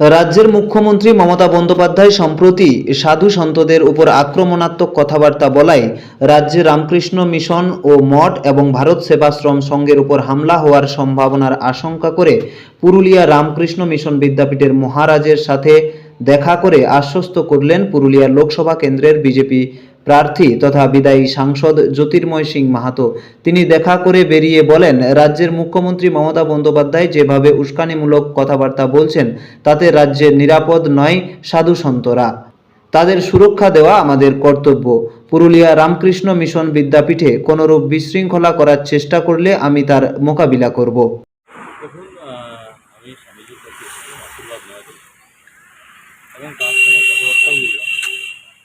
রাজ্যের মুখ্যমন্ত্রী মমতা বন্দ্যোপাধ্যায় সম্প্রতি সাধু সন্তদের উপর আক্রমণাত্মক কথাবার্তা বলায় রাজ্যে রামকৃষ্ণ মিশন ও মঠ এবং ভারত সেবাশ্রম সংঘের উপর হামলা হওয়ার সম্ভাবনার আশঙ্কা করে পুরুলিয়া রামকৃষ্ণ মিশন বিদ্যাপীঠের মহারাজের সাথে দেখা করে আশ্বস্ত করলেন পুরুলিয়া লোকসভা কেন্দ্রের বিজেপি প্রার্থী তথা বিদায়ী সাংসদ জ্যোতির্ময় সিং মাহাতো। তিনি দেখা করে বেরিয়ে বলেন, রাজ্যের মুখ্যমন্ত্রী মমতা বন্দ্যোপাধ্যায় যেভাবে উস্কানিমূলক কথাবার্তা বলছেন, তাতে রাজ্যের নিরাপদ নয়, সাধু সন্তরা। তাদের সুরক্ষা দেওয়া আমাদের কর্তব্য। পুরুলিয়া রামকৃষ্ণ মিশন বিদ্যাপীঠে কোনোরূপ বিশৃঙ্খলা করার চেষ্টা করলে আমি তার মোকাবিলা করব। এবং তার সঙ্গে কথাবার্তাও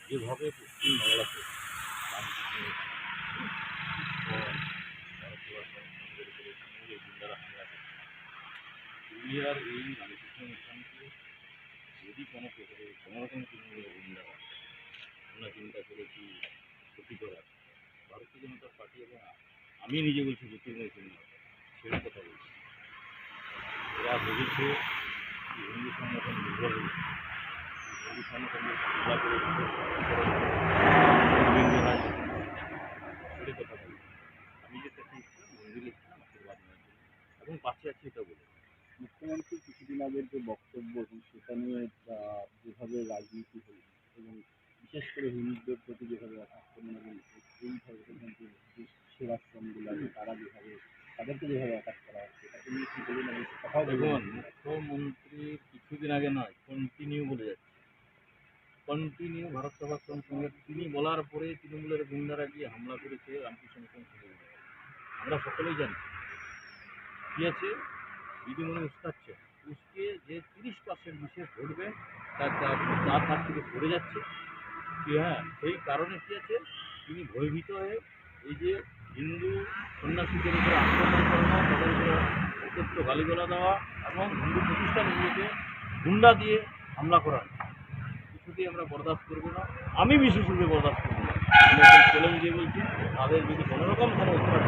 যেভাবে পশ্চিম বাংলাতে রামকৃষ্ণ পুরুলিয়ার এই রামকৃষ্ণ মিশনকে যদি কোনো প্রকারে, কোনো রকম তৃণমূলের গুন্ডা আমরা চিন্তা করেছি ক্ষতি করার? ভারতীয় জনতা পার্টি এবং আমি নিজে বলছি ছেড়ে কথা বলছি। এরা ভেবেছে হিন্দু সংগঠন দুর্বল হয়ে আমি যে এবং পাশে আছি এটা বলে মুখ্যমন্ত্রী কিছুদিন আগের যে বক্তব্য সেটা নিয়ে যেভাবে রাজনীতি হল এবং বিশেষ করে হিন্দুদের প্রতি যেভাবে আক্রমণ এবং এইভাবে কিন্তু যে সেবাশ্রমগুলো আছে তারা যেভাবে তাদেরকে যেভাবে অ্যাটাক করা হচ্ছে তাকে নিয়ে কি বলুন এবং কথাও দেখুন মুখ্যমন্ত্রী কিছুদিন আগে নয় কন্টিনিউ বলে যাচ্ছে কন্টিনিউ ভারত সেবাশ্রম সঙ্গে তিনি বলার পরে তৃণমূলের গুন্ডারা গিয়ে হামলা করেছে রামকৃষ্ণ আমরা সকলেই জানি। কি আছে? দিদিমণি উস্কাচ্ছে। উস্কে যে তিরিশ পার্সেন্ট বিশেষ ঘটবে তার তার- তার থেকে সরে যাচ্ছে। কি হ্যাঁ? সেই কারণে কি আছে? তিনি ভয়ভীত হয়ে এই যে হিন্দু সন্ন্যাসীদের উপরে আক্রমণ করানো তাদের অত্যন্ত গালিগালা দেওয়া এবং হিন্দু প্রতিষ্ঠানগুলোকে গুন্ডা দিয়ে হামলা করা। কিছুতেই আমরা বরদাস্ত করব না, আমি বিশেষভাবে বরদাস্ত করব না। আমি ছেলে বুঝিয়ে বলছি, তাদের যদি কোনোরকম কোনো উৎপাদ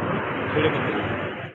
ছেড়ে করতে